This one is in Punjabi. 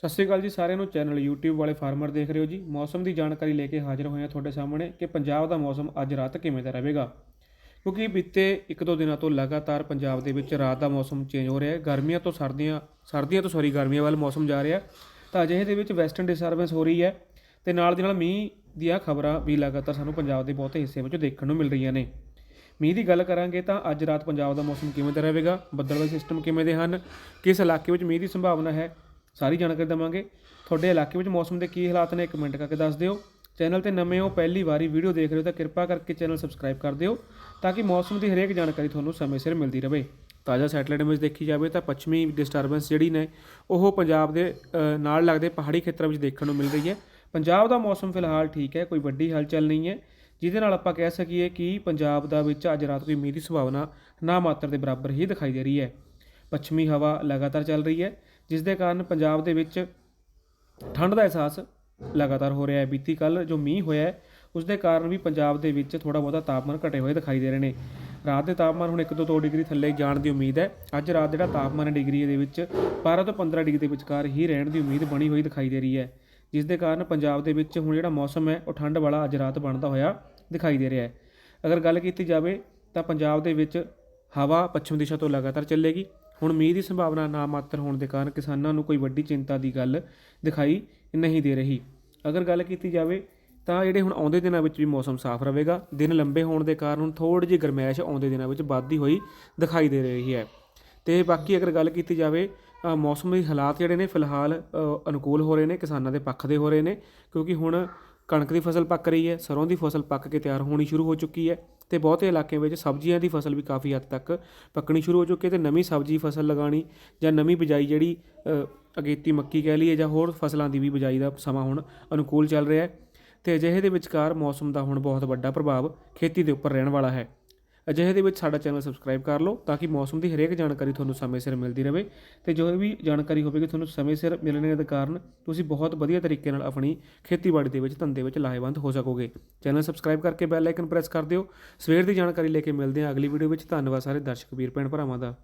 ਸਤਿ ਸ਼੍ਰੀ ਅਕਾਲ ਜੀ ਸਾਰਿਆਂ ਨੂੰ। ਚੈਨਲ YouTube ਵਾਲੇ ਫਾਰਮਰ ਦੇਖ ਰਹੇ ਹੋ ਜੀ। ਮੌਸਮ ਦੀ ਜਾਣਕਾਰੀ ਲੈ ਕੇ ਹਾਜ਼ਰ ਹੋਏ ਹਾਂ ਤੁਹਾਡੇ ਸਾਹਮਣੇ ਕਿ ਪੰਜਾਬ ਦਾ ਮੌਸਮ ਅੱਜ ਰਾਤ ਕਿਵੇਂ ਦਾ ਰਹੇਗਾ। ਕਿਉਂਕਿ ਬੀਤੇ ਇੱਕ ਦੋ ਦਿਨਾਂ ਤੋਂ ਲਗਾਤਾਰ ਪੰਜਾਬ ਦੇ ਵਿੱਚ ਰਾਤ ਦਾ ਮੌਸਮ ਚੇਂਜ ਹੋ ਰਿਹਾ ਹੈ। ਗਰਮੀਆਂ ਤੋਂ ਸਰਦੀਆਂ ਸਰਦੀਆਂ ਤੋਂ ਸੌਰੀ ਗਰਮੀਆਂ ਵੱਲ ਮੌਸਮ ਜਾ ਰਿਹਾ ਤਾਂ ਅਜਿਹੇ ਦੇ ਵਿੱਚ ਵੈਸਟਰਨ ਡਿਸਟਰਬੈਂਸ ਹੋ ਰਹੀ ਹੈ ਤੇ ਨਾਲ ਦੀ ਨਾਲ ਮੀਂਹ ਦੀਆਂ ਖਬਰਾਂ ਵੀ ਲਗਾਤਾਰ ਸਾਨੂੰ ਪੰਜਾਬ ਦੇ ਬਹੁਤੇ ਹਿੱਸੇ ਵਿੱਚ ਦੇਖਣ ਨੂੰ ਮਿਲ ਰਹੀਆਂ ਨੇ। ਮੀਂਹ ਦੀ ਗੱਲ ਕਰਾਂਗੇ ਤਾਂ ਅੱਜ ਰਾਤ ਪੰਜਾਬ ਦਾ ਮੌਸਮ ਕਿਵੇਂ ਦਾ ਰਹੇਗਾ ਬੱਦਲਵਾਈ ਸਿਸਟਮ ਕਿਵੇਂ ਦੇ ਹਨ, ਕਿਸ ਇਲਾਕੇ ਵਿੱਚ ਮੀਂਹ ਦੀ ਸੰਭਾਵਨਾ ਹੈ ਸਾਰੀ ਜਾਣਕਾਰੀ ਦਵਾਂਗੇ। ਤੁਹਾਡੇ ਇਲਾਕੇ ਵਿੱਚ ਮੌਸਮ ਦੇ ਕੀ ਹਾਲਾਤ ਨੇ ਕਮੈਂਟ ਕਰਕੇ ਦੱਸ ਦਿਓ। ਚੈਨਲ ਤੇ ਨਵੇਂ ਹੋ, ਪਹਿਲੀ ਵਾਰੀ ਵੀਡੀਓ ਦੇਖ ਰਹੇ ਹੋ ਤਾਂ ਕਿਰਪਾ ਕਰਕੇ ਚੈਨਲ ਸਬਸਕ੍ਰਾਈਬ ਕਰ ਦਿਓ ਤਾਂ ਕਿ ਮੌਸਮ ਦੀ ਹਰੇਕ ਜਾਣਕਾਰੀ ਤੁਹਾਨੂੰ ਸਮੇਂ ਸਿਰ ਮਿਲਦੀ ਰਹੇ। ਤਾਜ਼ਾ ਸੈਟਲਾਈਟ ਇਮੇਜ ਦੇਖੀ ਜਾਵੇ ਤਾਂ ਪੱਛਮੀ ਡਿਸਟਰਬੈਂਸ ਜਿਹੜੀ ਨੇ, ਉਹ ਪੰਜਾਬ ਦੇ ਨਾਲ ਲੱਗਦੇ ਪਹਾੜੀ ਖੇਤਰਾਂ ਵਿੱਚ ਦੇਖਣ ਨੂੰ ਮਿਲ ਰਹੀ ਹੈ। ਪੰਜਾਬ ਦਾ ਮੌਸਮ ਫਿਲਹਾਲ ਠੀਕ ਹੈ, ਕੋਈ ਵੱਡੀ ਹਲਚਲ ਨਹੀਂ ਹੈ, ਜਿਹਦੇ ਨਾਲ ਆਪਾਂ ਕਹਿ ਸਕੀਏ ਕਿ ਪੰਜਾਬ ਦਾ ਵਿੱਚ ਅੱਜ ਰਾਤ ਕੋਈ ਮੀਂਹ ਦੀ ਸੰਭਾਵਨਾ ਨਾ ਮਾਤਰ ਦੇ ਬਰਾਬਰ ਹੀ ਦਿਖਾਈ ਦੇ ਰਹੀ ਹੈ। ਪੱਛਮੀ ਹਵਾ ਲਗਾਤਾਰ ਚੱਲ ਰਹੀ ਹੈ ਜਿਸ ਦੇ ਕਾਰਨ ਪੰਜਾਬ ਦੇ ਵਿੱਚ ਠੰਡ ਦਾ ਅਹਿਸਾਸ ਲਗਾਤਾਰ ਹੋ ਰਿਹਾ ਹੈ। ਬੀਤੀ ਕੱਲ ਜੋ ਮੀਂਹ ਹੋਇਆ ਹੈ, ਉਸ ਦੇ ਕਾਰਨ ਵੀ ਪੰਜਾਬ ਦੇ ਵਿੱਚ ਥੋੜਾ ਬਹੁਤਾ ਤਾਪਮਾਨ ਘਟੇ ਹੋਏ ਦਿਖਾਈ ਦੇ ਰਹੇ ਨੇ। ਰਾਤ ਦੇ ਤਾਪਮਾਨ ਹੁਣ 1 ਤੋਂ 2 ਡਿਗਰੀ ਥੱਲੇ ਜਾਣ ਦੀ ਉਮੀਦ ਹੈ। ਅੱਜ ਰਾਤ ਜਿਹੜਾ ਤਾਪਮਾਨ ਹੈ ਡਿਗਰੀ ਦੇ ਵਿੱਚ 12 ਤੋਂ 15 ਡਿਗਰੀ ਦੇ ਵਿਚਕਾਰ ਹੀ ਰਹਿਣ ਦੀ ਉਮੀਦ ਬਣੀ ਹੋਈ ਦਿਖਾਈ ਦੇ ਰਹੀ ਹੈ। ਜਿਸ ਦੇ ਕਾਰਨ ਪੰਜਾਬ ਦੇ ਵਿੱਚ ਹੁਣ ਜਿਹੜਾ ਮੌਸਮ ਹੈ, ਉਹ ਠੰਡ ਵਾਲਾ ਅੱਜ ਰਾਤ ਬਣਦਾ ਹੋਇਆ ਦਿਖਾਈ ਦੇ ਰਿਹਾ ਹੈ। ਅਗਰ ਗੱਲ ਕੀਤੀ ਜਾਵੇ ਤਾਂ ਪੰਜਾਬ ਦੇ ਵਿੱਚ ਹਵਾ ਪੱਛਮ ਦਿਸ਼ਾ ਤੋਂ ਲਗਾਤਾਰ ਚੱਲੇਗੀ। ਹੁਣ ਮੀਂਹ ਦੀ ਸੰਭਾਵਨਾ ਨਾ ਮਾਤਰ ਹੋਣ ਦੇ ਕਾਰਨ ਕਿਸਾਨਾਂ ਨੂੰ ਕੋਈ ਵੱਡੀ ਚਿੰਤਾ ਦੀ ਗੱਲ ਦਿਖਾਈ ਨਹੀਂ ਦੇ ਰਹੀ। ਅਗਰ ਗੱਲ ਕੀਤੀ ਜਾਵੇ ਤਾਂ ਜਿਹੜੇ ਹੁਣ ਆਉਂਦੇ ਦਿਨਾਂ ਵਿੱਚ ਵੀ ਮੌਸਮ ਸਾਫ਼ ਰਹੇਗਾ, ਦਿਨ ਲੰਬੇ ਹੋਣ ਦੇ ਕਾਰਨ ਹੁਣ ਥੋੜੀ ਜਿਹੀ ਗਰਮੈਸ਼ ਆਉਂਦੇ ਦਿਨਾਂ ਵਿੱਚ ਵੱਧਦੀ ਹੋਈ ਦਿਖਾਈ ਦੇ ਰਹੀ ਹੈ। ਤੇ ਬਾਕੀ ਅਗਰ ਗੱਲ ਕੀਤੀ ਜਾਵੇ ਮੌਸਮ ਦੇ ਹਾਲਾਤ ਜਿਹੜੇ ਨੇ ਫਿਲਹਾਲ ਅਨੁਕੂਲ ਹੋ ਰਹੇ ਨੇ, ਕਿਸਾਨਾਂ ਦੇ ਪੱਖ ਦੇ ਹੋ ਰਹੇ ਨੇ, ਕਿਉਂਕਿ ਹੁਣ ਕਣਕ ਦੀ ਫਸਲ ਪੱਕ ਰਹੀ ਹੈ, ਸਰੋਂ ਦੀ ਫਸਲ ਪੱਕ ਕੇ ਤਿਆਰ ਹੋਣੀ ਸ਼ੁਰੂ ਹੋ ਚੁੱਕੀ ਹੈ ਤੇ ਬਹੁਤੇ ਇਲਾਕਿਆਂ ਵਿੱਚ ਸਬਜ਼ੀਆਂ ਦੀ ਫਸਲ ਵੀ ਕਾਫੀ ਹੱਦ ਤੱਕ ਪੱਕਣੀ ਸ਼ੁਰੂ ਹੋ ਚੁੱਕੀ ਹੈ ਤੇ ਨਵੀਂ ਸਬਜ਼ੀ ਫਸਲ ਲਗਾਣੀ ਜਾਂ ਨਵੀਂ ਬਿਜਾਈ ਜਿਹੜੀ ਅਗੇਤੀ ਮੱਕੀ ਕਹਿ ਲਈਏ ਜਾਂ ਹੋਰ ਫਸਲਾਂ ਦੀ ਵੀ ਬਿਜਾਈ ਦਾ ਸਮਾਂ ਹੁਣ ਅਨੁਕੂਲ ਚੱਲ ਰਿਹਾ ਹੈ ਤੇ ਅਜਿਹੇ ਦੇ ਵਿਚਕਾਰ ਮੌਸਮ ਦਾ ਹੁਣ ਬਹੁਤ ਵੱਡਾ ਪ੍ਰਭਾਵ ਖੇਤੀ ਦੇ ਉੱਪਰ ਰਹਿਣ ਵਾਲਾ ਹੈ। ਅਜਿਹੇ ਦੇ ਵਿੱਚ ਸਾਡਾ ਚੈਨਲ ਸਬਸਕ੍ਰਾਈਬ ਕਰ ਲਓ ਤਾਂ ਕਿ ਮੌਸਮ ਦੀ ਹਰੇਕ ਜਾਣਕਾਰੀ ਤੁਹਾਨੂੰ ਸਮੇਂ ਸਿਰ ਮਿਲਦੀ ਰਹੇ। ਤੇ ਜੋ ਵੀ ਜਾਣਕਾਰੀ ਹੋਵੇਗੀ ਤੁਹਾਨੂੰ ਸਮੇਂ ਸਿਰ ਮਿਲਣੇ ਦੇ ਕਾਰਨ ਤੁਸੀਂ ਬਹੁਤ ਵਧੀਆ ਤਰੀਕੇ ਨਾਲ ਆਪਣੀ ਖੇਤੀਬਾੜੀ ਦੇ ਵਿੱਚ, ਧੰਦੇ ਵਿੱਚ ਲਾਹੇਵੰਦ ਹੋ ਸਕੋਗੇ। ਚੈਨਲ ਸਬਸਕ੍ਰਾਈਬ ਕਰਕੇ ਬੈਲ ਆਈਕਨ ਪ੍ਰੈਸ ਕਰ ਦਿਓ। ਸਵੇਰ ਦੀ ਜਾਣਕਾਰੀ ਲੈ ਕੇ ਮਿਲਦੇ ਹਾਂ ਅਗਲੀ ਵੀਡੀਓ ਵਿੱਚ। ਧੰਨਵਾਦ ਸਾਰੇ ਦਰਸ਼ਕ, ਵੀਰ, ਭੈਣ, ਭਰਾਵਾਂ ਦਾ।